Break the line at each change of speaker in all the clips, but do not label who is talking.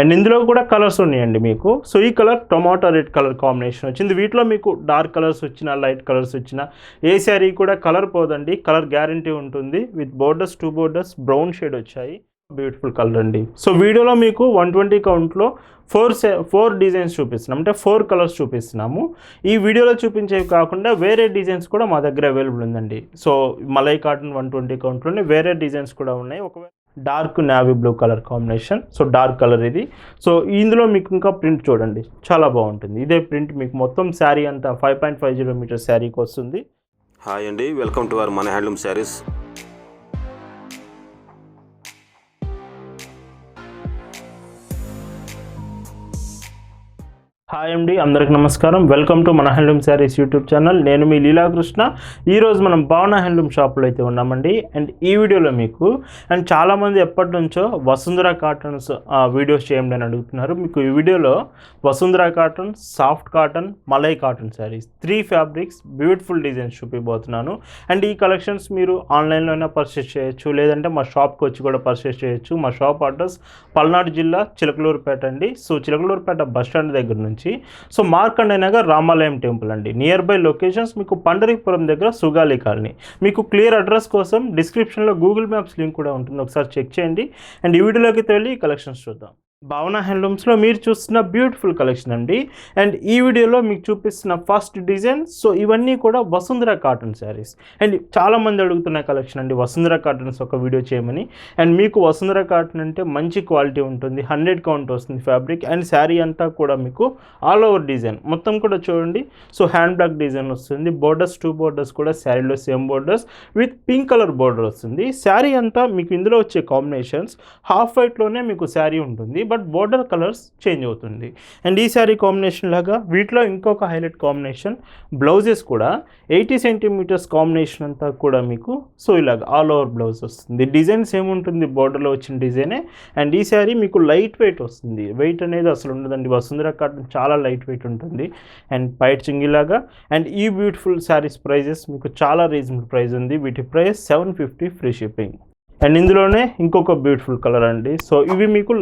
And ఇందులో కూడా colours ఉన్నాయండి మీకు. సో ఈ colour tomato red colour combination వచ్చింది. వీటిలో మీకు డార్క్ కలర్స్ వచ్చిన లైట్ కలర్స్ వచ్చిన ఏ శారీ కూడా కలర్ పోదండి. కలర్ గ్యారంటీ ఉంటుంది. With borders two borders brown shade వచ్చాయి. బ్యూటిఫుల్ కలర్ అండి. సో వీడియోలో మీకు వన్ ట్వంటీ కౌంట్లో ఫోర్ ఫోర్ డిజైన్స్ చూపిస్తున్నాం. అంటే ఫోర్ కలర్స్ చూపిస్తున్నాము. ఈ వీడియోలో చూపించేవి కాకుండా వేరే డిజైన్స్ కూడా మా దగ్గర అవైలబుల్ ఉందండి. So malai cotton one twenty కౌంట్లోనే వేరే డిజైన్స్ కూడా ఉన్నాయి. ఒకవేళ dark navy blue colour combination. So dark colour ఇది. సో ఇందులో మీకు ఇంకా ప్రింట్ చూడండి. చాలా బాగుంటుంది. ఇదే ప్రింట్ మీకు మొత్తం శారీ అంతా five point five zero metre శారీకి వస్తుంది.
హాయ్ అండి. వెల్కమ్ టు అవర్ మన హ్యాండ్లూమ్ శారీస్.
హాయ్ అండి అందరికి నమస్కారం. వెల్కమ్ టు మన హ్యాండ్లూమ్ శారీస్ యూట్యూబ్ ఛానల్ నేను మీ లీలాకృష్ణ. ఈరోజు మనం భావన హ్యాండ్లూమ్ షాప్లో అయితే ఉన్నామండి. అండ్ ఈ వీడియోలో మీకు అండ్ చాలామంది ఎప్పటి నుంచో వసుంధర కాటన్స్ వీడియోస్ చేయండి అని అడుగుతున్నారు. మీకు ఈ వీడియోలో Vasundhara cotton soft cotton malai cotton saris three fabrics beautiful designs చూపిపోతున్నాను and ఈ కలెక్షన్స్ మీరు ఆన్లైన్లోనే పర్చేస్ చేయొచ్చు. లేదంటే మా షాప్కి వచ్చి కూడా పర్చేస్ చేయొచ్చు. మా షాప్ అడ్రస్ పల్నాడు జిల్లా చిలకలూరుపేట అండి. సో చిలకలూరుపేట బస్ స్టాండ్ దగ్గర నుంచి సో మార్కండేనగర్ రామాలయం టెంపుల్ అండి. నియర్ బై లొకేషన్స్ మీకు పండరీపురం దగ్గర సుగాలి కాలనీ. మీకు క్లియర్ అడ్రస్ కోసం డిస్క్రిప్షన్లో గూగుల్ మ్యాప్స్ లింక్ కూడా ఉంటుంది. ఒకసారి చెక్ చేయండి. అండ్ ఈ వీడియోలోకి వెళ్ళి కలెక్షన్స్ చూద్దాం. భావన హ్యాండ్లూమ్స్లో మీరు చూస్తున్న బ్యూటిఫుల్ కలెక్షన్ అండి. అండ్ ఈ వీడియోలో మీకు చూపిస్తున్న ఫస్ట్ డిజైన్ సో ఇవన్నీ కూడా వసుంధర కాటన్ శారీస్ అండ్ చాలామంది అడుగుతున్న కలెక్షన్ అండి వసుంధర కాటన్స్ ఒక వీడియో చేయమని. అండ్ మీకు వసుంధర కాటన్ అంటే మంచి క్వాలిటీ ఉంటుంది హండ్రెడ్ కౌంట్ వస్తుంది ఫ్యాబ్రిక్ అండ్ శారీ అంతా కూడా మీకు ఆల్ ఓవర్ డిజైన్ మొత్తం కూడా చూడండి. సో హ్యాండ్ బ్యాగ్ డిజైన్ వస్తుంది బోర్డర్స్ టూ బోర్డర్స్ కూడా శారీలో same borders with pink colour border వస్తుంది. శారీ అంతా మీకు ఇందులో వచ్చే కాంబినేషన్స్ హాఫ్ వైట్లోనే మీకు శారీ ఉంటుంది బట్ బోర్డర్ కలర్స్ చేంజ్ అవుతుంది. అండ్ ఈ శారీ కాంబినేషన్ లాగా వీటిలో ఇంకొక హైలైట్ కాంబినేషన్ బ్లౌజెస్ కూడా ఎయిటీ సెంటీమీటర్స్ కాంబినేషన్ అంతా కూడా మీకు సో ఇలాగ ఆల్ ఓవర్ బ్లౌజ్ వస్తుంది. డిజైన్స్ ఏముంటుంది బోర్డర్లో వచ్చిన డిజైనే. అండ్ ఈ శారీ మీకు లైట్ వెయిట్ వస్తుంది. వెయిట్ అనేది అసలు ఉండదండి. వసుంధర కాటన్ చాలా లైట్ వెయిట్ ఉంటుంది. అండ్ పైట్ చింగిలాగా అండ్ ఈ బ్యూటిఫుల్ శారీస్ ప్రైజెస్ మీకు చాలా రీజనబుల్ ప్రైస్ ఉంది. వీటి price seven fifty free shipping. And ఇందులోనే ఇంకొక బ్యూటిఫుల్ కలర్ అండి. సో ఇవి మీకు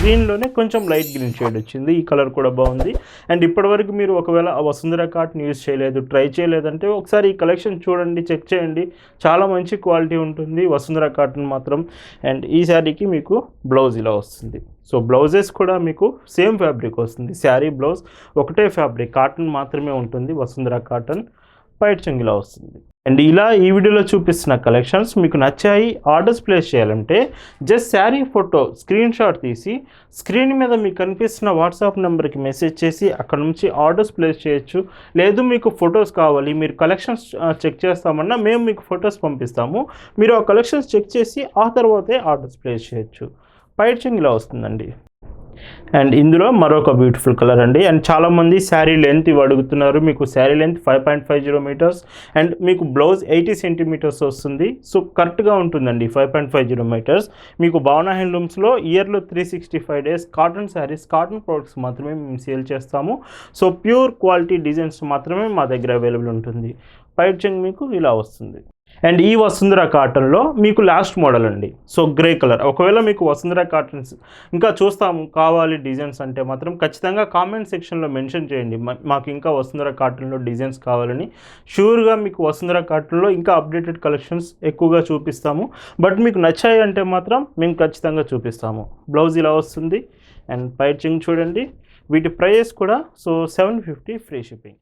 గ్రీన్లోనే కొంచెం లైట్ గ్రీన్ షేడ్ వచ్చింది. ఈ కలర్ కూడా బాగుంది. అండ్ ఇప్పటివరకు మీరు ఒకవేళ ఆ వసుంధర కాటన్ యూజ్ చేయలేదు ట్రై చేయలేదంటే ఒకసారి ఈ కలెక్షన్ చూడండి చెక్ చేయండి. చాలా మంచి క్వాలిటీ ఉంటుంది వసుంధర కాటన్ మాత్రం. అండ్ ఈ శారీకి మీకు బ్లౌజ్ ఇలా వస్తుంది. సో బ్లౌజెస్ కూడా మీకు సేమ్ ఫ్యాబ్రిక్ వస్తుంది. శారీ బ్లౌజ్ ఒకటే ఫ్యాబ్రిక్ కాటన్ మాత్రమే ఉంటుంది వసుంధర కాటన్ పైట్ చెంగిలా వస్తుంది. అండ్ ఇలా ఈ వీడియోలో చూపిస్తున్న కలెక్షన్స్ మీకు నచ్చాయి ఆర్డర్స్ ప్లేస్ చేయాలంటే just sari photo screenshot తీసి స్క్రీన్ మీద మీకు కనిపిస్తున్న వాట్సాప్ నెంబర్కి మెసేజ్ చేసి అక్కడ నుంచి ఆర్డర్స్ ప్లేస్ చేయొచ్చు. లేదు మీకు ఫొటోస్ కావాలి మీరు కలెక్షన్స్ చెక్ చేస్తామన్నా మేము మీకు ఫొటోస్ పంపిస్తాము. మీరు ఆ కలెక్షన్స్ చెక్ చేసి ఆ తర్వాతే ఆర్డర్స్ ప్లేస్ చేయొచ్చు. పైట్ ఇలా వస్తుందండి. అండ్ ఇందులో మరొక బ్యూటిఫుల్ కలర్ అండి. అండ్ చాలామంది శారీ లెంత్ ఇవి అడుగుతున్నారు. మీకు sari length five point five zero metres and మీకు బ్లౌజ్ ఎయిటీ సెంటీమీటర్స్ వస్తుంది. సో కరెక్ట్గా ఉంటుందండి five point five zero metres మీకు భావన హ్యాండ్లూమ్స్లో ఇయర్లో three sixty five days cotton saris cotton products మాత్రమే మేము సేల్ చేస్తాము. సో ప్యూర్ క్వాలిటీ డిజైన్స్ మాత్రమే మా దగ్గర అవైలబుల్ ఉంటుంది. పైట్ మీకు ఇలా వస్తుంది. అండ్ ఈ వసుంధర కాటన్లో మీకు లాస్ట్ మోడల్ అండి. సో గ్రే కలర్ ఒకవేళ మీకు వసుంధర కాటన్స్ ఇంకా చూస్తాము కావాలి డిజైన్స్ అంటే మాత్రం ఖచ్చితంగా కామెంట్ సెక్షన్లో మెన్షన్ చేయండి. మాకు ఇంకా వసుంధర కాటన్లో డిజైన్స్ కావాలని. షూర్గా మీకు వసుంధర కాటన్లో ఇంకా అప్డేటెడ్ కలెక్షన్స్ ఎక్కువగా చూపిస్తాము. బట్ మీకు నచ్చాయి అంటే మాత్రం మేము ఖచ్చితంగా చూపిస్తాము. బ్లౌజ్ ఇలా వస్తుంది. అండ్ పైచింగ్ చూడండి. వీటి ప్రైస్ కూడా so seven fifty free shipping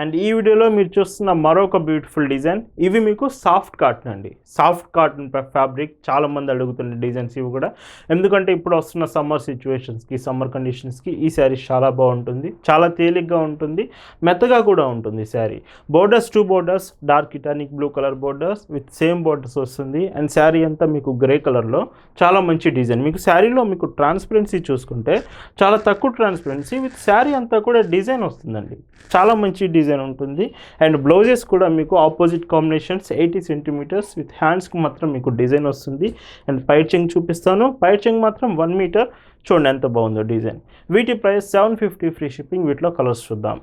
and ఈ వీడియోలో మీరు చూస్తున్న మరొక బ్యూటిఫుల్ డిజైన్ ఇవి మీకు సాఫ్ట్ కాటన్ అండి. సాఫ్ట్ కాటన్ ఫ్యాబ్రిక్ చాలామంది అడుగుతున్న డిజైన్స్ ఇవి కూడా. ఎందుకంటే ఇప్పుడు వస్తున్న సమ్మర్ సిచ్యువేషన్స్కి సమ్మర్ కండిషన్స్కి ఈ శారీ చాలా బాగుంటుంది. చాలా తేలిగ్గా ఉంటుంది. మెత్తగా కూడా ఉంటుంది sari borders two borders dark ఇటానిక్ blue colour borders with same borders వస్తుంది. అండ్ శారీ అంతా మీకు గ్రే కలర్లో చాలా మంచి డిజైన్ మీకు శారీలో మీకు ట్రాన్స్పరెన్సీ చూసుకుంటే చాలా తక్కువ ట్రాన్స్పరెన్సీ విత్ శారీ అంతా కూడా డిజైన్ వస్తుందండి. చాలా మంచి డిజైన్ డిజైన్ ఉంటుంది. అండ్ బ్లౌజెస్ కూడా మీకు opposite combinations eighty centimetres with హ్యాండ్స్కి మాత్రం మీకు డిజైన్ వస్తుంది. అండ్ పైట్ చెంగ్ చూపిస్తాను. పైట్ చెంగ్ మాత్రం వన్ మీటర్. చూడండి ఎంత బాగుందో డిజైన్. వీటి price seven fifty free shipping. వీటిలో కలర్స్ చూద్దాం.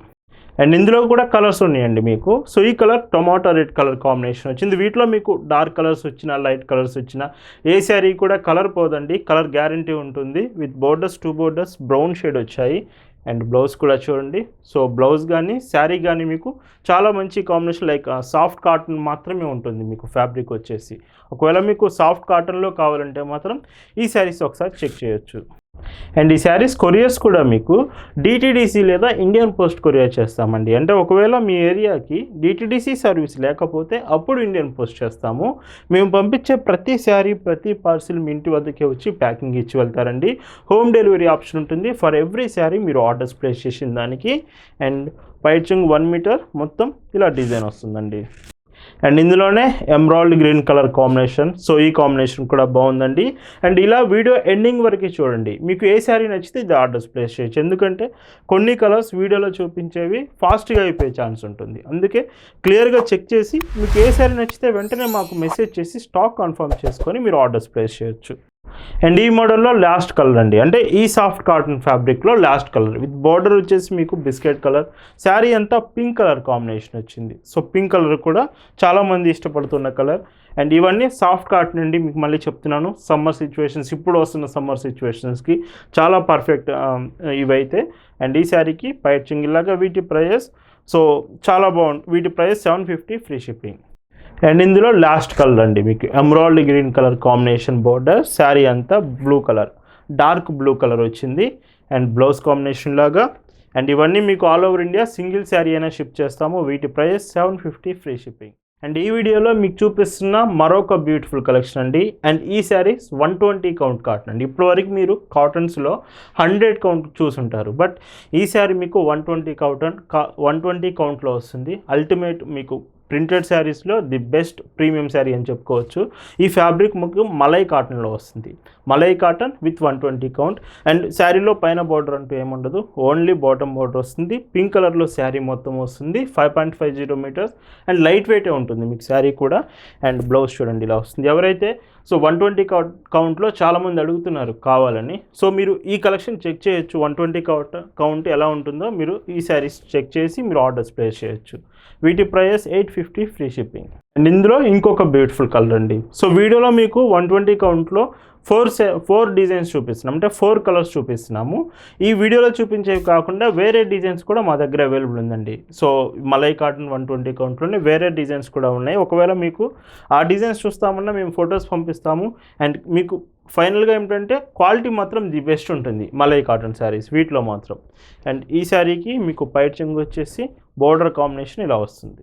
అండ్ ఇందులో కూడా కలర్స్ ఉన్నాయండి మీకు. సో ఈ colour tomato red colour combination వచ్చింది. వీటిలో మీకు డార్క్ కలర్స్ వచ్చిన లైట్ కలర్స్ వచ్చిన ఏ శారీ కూడా కలర్ పోదండి. కలర్ గ్యారంటీ ఉంటుంది. With borders two borders brown shade వచ్చాయి. అండ్ బ్లౌజ్ కూడా చూడండి. సో బ్లౌజ్ కానీ శారీ కానీ మీకు చాలా మంచి కాంబినేషన్ లైక్ సాఫ్ట్ కాటన్ మాత్రమే ఉంటుంది మీకు ఫ్యాబ్రిక్ వచ్చేసి. ఒకవేళ మీకు సాఫ్ట్ కాటన్లో కావాలంటే మాత్రం ఈ శారీస్ ఒకసారి చెక్ చేయొచ్చు. అండ్ ఈ శారీస్ కొరియర్స్ కూడా మీకు డిటీడీసీ లేదా ఇండియన్ పోస్ట్ కొరియర్ చేస్తామండి. అంటే ఒకవేళ మీ ఏరియాకి డిటీడీసీ సర్వీస్ లేకపోతే అప్పుడు ఇండియన్ పోస్ట్ చేస్తాము. మేము పంపించే ప్రతి శారీ ప్రతి పార్సిల్ మీ ఇంటి వద్దకే వచ్చి ప్యాకింగ్ ఇచ్చి వెళ్తారండి. హోమ్ డెలివరీ ఆప్షన్ ఉంటుంది. ఫర్ ఎవ్రీ శారీ మీరు ఆర్డర్స్ ప్లేస్ చేసిన దానికి. అండ్ పైచింగ్ వన్ మీటర్ మొత్తం ఇలా డిజైన్ వస్తుందండి. అండ్ ఇందులోనే emerald green colour combination so ఈ కాంబినేషన్ కూడా బాగుందండి. అండ్ ఇలా వీడియో ఎండింగ్ వరకు చూడండి. మీకు ఏ శారీ నచ్చితే ఇది ఆర్డర్స్ ప్లేస్ చేయొచ్చు. ఎందుకంటే కొన్ని కలర్స్ వీడియోలో చూపించేవి ఫాస్ట్గా అయిపోయే ఛాన్స్ ఉంటుంది. అందుకే క్లియర్గా చెక్ చేసి మీకు ఏ శారీ నచ్చితే వెంటనే మాకు మెసేజ్ చేసి స్టాక్ కన్ఫర్మ్ చేసుకొని మీరు ఆర్డర్స్ ప్లేస్ చేయొచ్చు. అండ్ ఈ మోడల్లో లాస్ట్ కలర్ అండి. అంటే ఈ సాఫ్ట్ కాటన్ ఫ్యాబ్రిక్లో లాస్ట్ కలర్ విత్ బార్డర్ వచ్చేసి మీకు బిస్కెట్ కలర్ శారీ అంతా పింక్ కలర్ కాంబినేషన్ వచ్చింది. సో పింక్ కలర్ కూడా చాలామంది ఇష్టపడుతున్న కలర్ అండ్ ఇవన్నీ సాఫ్ట్ కాటన్ అండి. మీకు మళ్ళీ చెప్తున్నాను. సమ్మర్ సిచ్యువేషన్స్ ఇప్పుడు వస్తున్న సమ్మర్ సిచ్యువేషన్స్కి చాలా పర్ఫెక్ట్ um, ఇవైతే. అండ్ ఈ శారీకి పైచింగ్ ఇలాగా వీటి ప్రైజెస్ సో చాలా బాగుంది వీటి price seven fifty free shipping and ఇందులో లాస్ట్ కలర్ అండి మీకు. Emerald green colour combination border sari అంతా blue colour dark blue colour వచ్చింది. అండ్ బ్లౌజ్ కాంబినేషన్ లాగా. అండ్ ఇవన్నీ మీకు all over India single sari అయినా షిప్ చేస్తాము. వీటి price seven fifty free shipping and ఈ వీడియోలో మీకు చూపిస్తున్న మరొక బ్యూటిఫుల్ కలెక్షన్ అండి. అండ్ ఈ saris one twenty count cotton అండి. ఇప్పటి వరకు మీరు కాటన్స్లో హండ్రెడ్ కౌంట్ చూసుంటారు. బట్ ఈ శారీ మీకు one twenty cotton one twenty కౌంట్లో వస్తుంది. అల్టిమేట్ మీకు ప్రింటెడ్ శారీస్లో ది బెస్ట్ ప్రీమియం శారీ అని చెప్పుకోవచ్చు. ఈ ఫ్యాబ్రిక్ మీకు మలై కాటన్లో వస్తుంది. Malai cotton with one twenty count. And శారీలో పైన బార్డర్ అంటూ ఏముండదు. ఓన్లీ బాటమ్ బార్డర్ వస్తుంది. పింక్ కలర్లో శారీ మొత్తం వస్తుంది. Five point five zero metres. And light వెయిటే ఉంటుంది మీకు శారీ కూడా. అండ్ బ్లౌజ్ చూడండి ఇలా వస్తుంది. ఎవరైతే సో వన్ ట్వంటీ కౌంట్లో చాలామంది అడుగుతున్నారు కావాలని. సో మీరు ఈ కలెక్షన్ చెక్ చేయొచ్చు. వన్ ట్వంటీ కౌంట్ కౌంట్ ఎలా ఉంటుందో మీరు ఈ శారీస్ చెక్ చేసి మీరు ఆర్డర్స్ ప్లేస్ చేయొచ్చు. వీటి price eight fifty free shipping and ఇందులో ఇంకొక బ్యూటిఫుల్ కలర్ అండి. సో వీడియోలో మీకు వన్ ట్వంటీ కౌంట్లో ఫోర్ ఫోర్ డిజైన్స్ చూపిస్తున్నాం. అంటే ఫోర్ కలర్స్ చూపిస్తున్నాము. ఈ వీడియోలో చూపించేవి కాకుండా వేరే డిజైన్స్ కూడా మా దగ్గర అవైలబుల్ ఉందండి. So malai cotton one twenty కౌంట్లోనే వేరే డిజైన్స్ కూడా ఉన్నాయి. ఒకవేళ మీకు ఆ డిజైన్స్ చూస్తామన్నా మేము ఫొటోస్ పంపిస్తాము. అండ్ మీకు ఫైనల్గా ఏంటంటే క్వాలిటీ మాత్రం ది బెస్ట్ ఉంటుంది మలై కాటన్ శారీస్ వీటిలో మాత్రం. అండ్ ఈ శారీకి మీకు పైట్ చెంగు వచ్చేసి బోర్డర్ కాంబినేషన్ ఇలా వస్తుంది.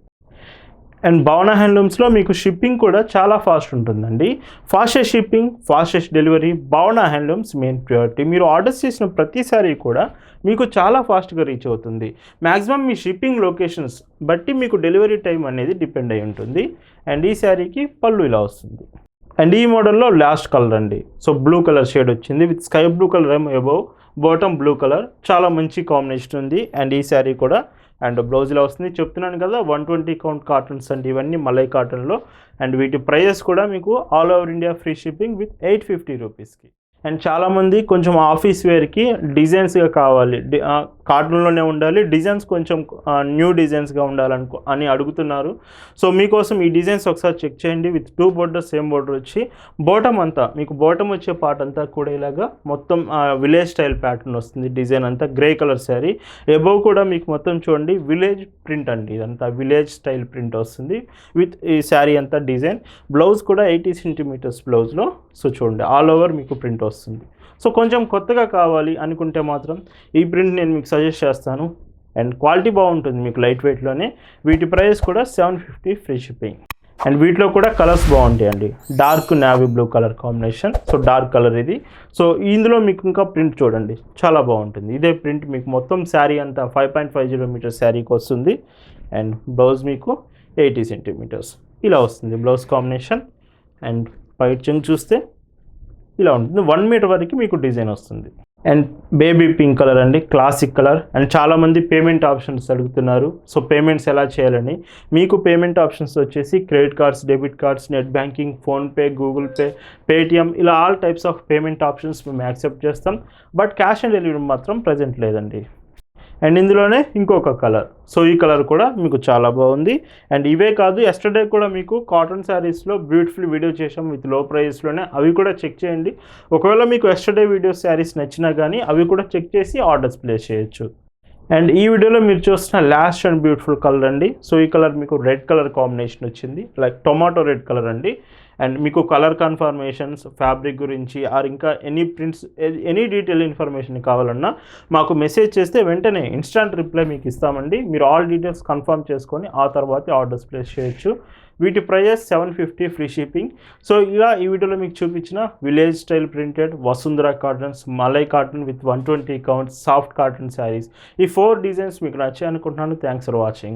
అండ్ భవన హ్యాండ్లూమ్స్లో మీకు షిప్పింగ్ కూడా చాలా ఫాస్ట్ ఉంటుందండి. Fastest shipping fastest delivery Bhavana handlooms main priority. మీరు ఆర్డర్స్ చేసిన ప్రతిసారి కూడా మీకు చాలా ఫాస్ట్గా రీచ్ అవుతుంది. మ్యాక్సిమం మీ షిప్పింగ్ లొకేషన్స్ బట్టి మీకు డెలివరీ టైం అనేది డిపెండ్ అయి ఉంటుంది. అండ్ ఈ శారీకి పళ్ళు ఇలా వస్తుంది. అండ్ ఈ మోడల్లో లాస్ట్ కలర్ అండి. సో బ్లూ కలర్ షేడ్ వచ్చింది. విత్ స్కై బ్లూ కలర్ ఏమో అబౌవ్ బాటమ్ బ్లూ కలర్. చాలా మంచి కాంబినేషన్ ఉంది. అండ్ ఈ శారీ కూడా. అండ్ బ్లౌజ్లో వస్తుంది. చెప్తున్నాను కదా వన్ ట్వంటీ కౌంట్ కాటన్స్ అండి ఇవన్నీ మలై కాటన్లో అండ్ వీటి ప్రైజెస్ కూడా మీకు all over India free shipping with eight fifty రూపీస్కి అండ్ చాలామంది కొంచెం ఆఫీస్ వేర్కి డిజైన్స్గా కావాలి. కార్టూన్లోనే కాటన్లోనే ఉండాలి. డిజైన్స్ కొంచెం న్యూ డిజైన్స్గా ఉండాలనుకో అని అడుగుతున్నారు. సో మీకోసం ఈ డిజైన్స్ ఒకసారి చెక్ చేయండి. With two border same border వచ్చి బాటమ్ అంతా మీకు బాటమ్ వచ్చే పార్ట్ అంతా కూడా ఇలాగా మొత్తం విలేజ్ స్టైల్ ప్యాటర్న్ వస్తుంది. డిజైన్ అంతా గ్రే కలర్ శారీ. ఎబోవ్ కూడా మీకు మొత్తం చూడండి. విలేజ్ ప్రింట్ అండి. ఇదంతా విలేజ్ స్టైల్ ప్రింట్ వస్తుంది. విత్ ఈ శారీ అంతా డిజైన్. బ్లౌజ్ కూడా ఎయిటీ సెంటీమీటర్స్ బ్లౌజ్లో. సో చూడండి. ఆల్ ఓవర్ మీకు ప్రింట్ వస్తుంది. సో కొంచెం కొత్తగా కావాలి అనుకుంటే మాత్రం ఈ ప్రింట్ నేను మీకు సజెస్ట్ చేస్తాను. అండ్ క్వాలిటీ బాగుంటుంది మీకు లైట్ వెయిట్లోనే. వీటి ప్రైస్ కూడా seven fifty free shipping. And వీటిలో కూడా కలర్స్ బాగుంటాయండి. Dark navy blue colour combination. So dark colour ఇది. సో ఇందులో మీకు ఇంకా ప్రింట్ చూడండి. చాలా బాగుంటుంది. ఇదే ప్రింట్ మీకు మొత్తం శారీ అంతా five point five zero metre శారీకి వస్తుంది. అండ్ బ్లౌజ్ మీకు ఎయిటీ సెంటీమీటర్స్. ఇలా వస్తుంది బ్లౌజ్ కాంబినేషన్. అండ్ పైచింగ్ చూస్తే ఇలా ఉంటుంది. వన్ మీటర్ వరకు మీకు డిజైన్ వస్తుంది. అండ్ బేబీ పింక్ కలర్ అండి క్లాసిక్ కలర్ అండ్ చాలామంది పేమెంట్ ఆప్షన్స్ అడుగుతున్నారు. సో పేమెంట్స్ ఎలా చేయాలని? మీకు పేమెంట్ ఆప్షన్స్ వచ్చేసి credit cards debit cards net banking PhonePe Google Pay Paytm ఇలా all types of payment options మేము యాక్సెప్ట్ చేస్తాం. బట్ క్యాష్ ఆన్ డెలివరీ మాత్రం ప్రజెంట్ లేదండి. అండ్ ఇందులోనే ఇంకొక కలర్ సో ఈ కలర్ కూడా మీకు చాలా బాగుంది. అండ్ ఇవే కాదు ఎస్టర్డే కూడా మీకు కాటన్ శారీస్లో బ్యూటిఫుల్ వీడియో చేసాం విత్లో ప్రైస్లోనే అవి కూడా చెక్ చేయండి. ఒకవేళ మీకు ఎస్టర్డే వీడియో శారీస్ నచ్చినా కానీ అవి కూడా చెక్ చేసి ఆర్డర్స్ ప్లేస్ చేయొచ్చు. అండ్ ఈ వీడియోలో మీరు చూస్తున్న లాస్ట్ అండ్ బ్యూటిఫుల్ కలర్ అండి. సో ఈ కలర్ మీకు రెడ్ కలర్ కాంబినేషన్ వచ్చింది. లైక్ టొమాటో రెడ్ కలర్ అండి. అండ్ మీకు కలర్ కన్ఫర్మేషన్స్ ఫ్యాబ్రిక్ గురించి ఆర్ ఇంకా any prints any detail information కావాలన్నా మాకు మెసేజ్ చేస్తే వెంటనే ఇన్స్టాంట్ రిప్లై మీకు ఇస్తామండి. మీరు ఆల్ డీటెయిల్స్ కన్ఫర్మ్ చేసుకొని ఆ తర్వాత ఆర్డర్స్ ప్లేస్ చేయొచ్చు. వీటి prices seven fifty free shipping. So ఇలా ఈ వీడియోలో మీకు చూపించిన village style printed Vasundhara cottons malai cotton with one twenty counts soft cotton saris. ఈ ఫోర్ డిజైన్స్ మీకు నచ్చాయి అనుకుంటున్నాను థ్యాంక్స్ ఫర్ వాచింగ్.